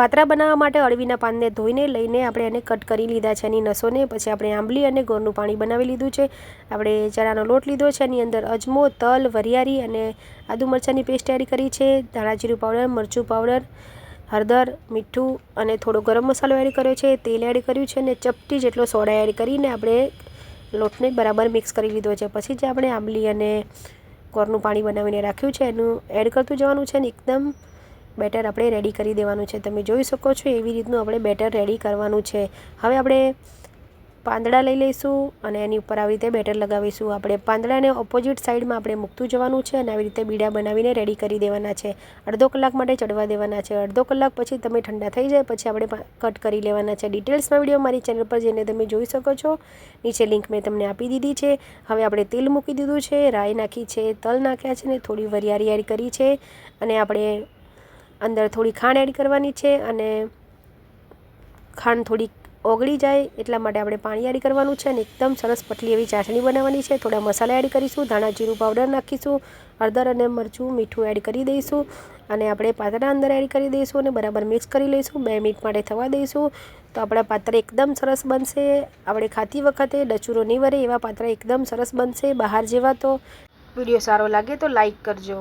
પાતરા બનાવવા માટે અળવીના પાનને ધોઈને લઈને આપણે એને કટ કરી લીધા છે. એની નસોને પછી આપણે આંબલી અને ગોળનું પાણી બનાવી લીધું છે. આપણે ચણાનો લોટ લીધો છે. એની અંદર અજમો, તલ, વરિયાળી અને આદુ મરચાંની પેસ્ટ એડ કરી છે. ધાણા જીરું પાવડર, મરચું પાવડર, હળદર, મીઠું અને થોડો ગરમ મસાલો એડ કર્યો છે. તેલ એડ કર્યું છે અને ચપટી જેટલો સોડા એડ કરીને આપણે લોટને બરાબર મિક્સ કરી લીધો છે. પછી જે આપણે આંબલી અને ગોળનું પાણી બનાવીને રાખ્યું છે. એનું એડ કરતું જવાનું છે અને એકદમ બેટર આપણે રેડી કરી દેવાનું છે. તમે જોઈ શકો છો એવી રીતનું આપણે બેટર રેડી કરવાનું છે. હવે આપણે પાંદડા લઈ લઈશું અને એની ઉપર આવી રીતે બેટર લગાવીશું. આપણે પાંદડાને ઓપોઝિટ સાઈડમાં આપણે મૂકતું જવાનું છે અને આવી રીતે બીડા બનાવીને રેડી કરી દેવાના છે. અડધો કલાક માટે ચડવા દેવાના છે. અડધો કલાક પછી તમે ઠંડા થઈ જાય પછી આપણે કટ કરી લેવાના છે. ડિટેલ્સમાં વીડિયો મારી ચેનલ પર જઈને તમે જોઈ શકો છો. નીચે લિંક મેં તમને આપી દીધી છે. હવે આપણે તેલ મૂકી દીધું છે. રાઈ નાખી છે, તલ નાખ્યા છે ને થોડી વરિયાળી એડ કરી છે. અને આપણે અંદર થોડી ખાંડ એડ કરવાની છે અને ખાંડ થોડી ઓગળી જાય એટલા માટે આપણે પાણી એડ કરવાનું છે અને એકદમ સરસ પટલી એવી ચાસણી બનાવવાની છે. થોડા મસાલા એડ કરીશું, ધાણા જીરું પાવડર નાખીશું, હળદર અને મરચું, મીઠું એડ કરી દઈશું અને આપણે પાતળા અંદર એડ કરી દઈશું અને બરાબર મિક્સ કરી લઈશું. બે મિનિટ માટે થવા દઈશું. તો આપણા પાત્ર એકદમ સરસ બનશે. આપણે ખાતી વખતે ડચુરો નહીં વરે એવા પાત્ર એકદમ સરસ બનશે બહાર જેવા તો. વીડિયો સારો લાગે તો લાઈક કરજો.